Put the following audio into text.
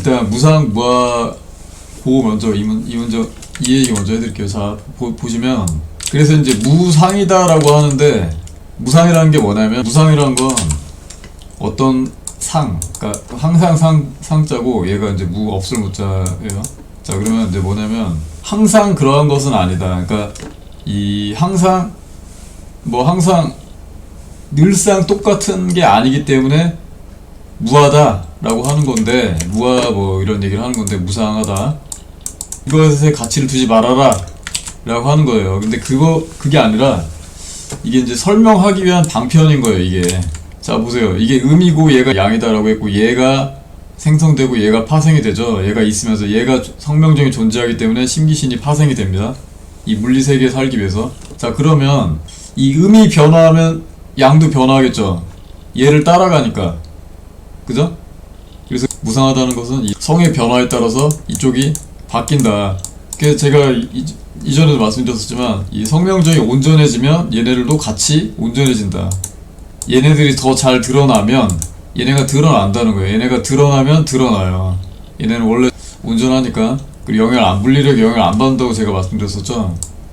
일단 무상 무화 그거 먼저 이, 문, 이 먼저 이 얘기 먼저 해드릴게요. 자 보, 보시면 그래서 이제 무상이다라고 하는데 무상이라는 게 뭐냐면 무상이라는 건 어떤 상, 그러니까 항상 상 상자고 얘가 이제 무 없을 무자예요. 자 그러면 이제 뭐냐면 항상 그러한 것은 아니다. 그러니까 이 항상 뭐 항상 늘상 똑같은 게 아니기 때문에 무하다라고 하는 건데 무하 뭐 이런 얘기를 하는 건데 무상하다. 이것에 가치를 두지 말아라 라고 하는 거예요. 근데 그거 그게 아니라 이게 이제 설명하기 위한 방편인 거예요 이게. 자 보세요. 이게 음이고 얘가 양이다라고 했고 얘가 생성되고 얘가 파생이 되죠. 얘가 있으면서 얘가 성명적인 존재하기 때문에 심기신이 파생이 됩니다. 이 물리 세계에 살기 위해서. 자 그러면 이 음이 변화하면 양도 변화하겠죠. 얘를 따라가니까 그죠? 그래서 무상하다는 것은 이 성의 변화에 따라서 이쪽이 바뀐다. 그래서 제가 이, 이전에도 말씀드렸었지만 이 성명적이 온전해지면 얘네들도 같이 온전해진다. 얘네들이 더 잘 드러나면 얘네가 드러난다는 거예요. 얘네가 드러나면 드러나요. 얘네는 원래 온전하니까 그리고 영향 안 물리력 영향 안 받는다고 제가 말씀드렸었죠.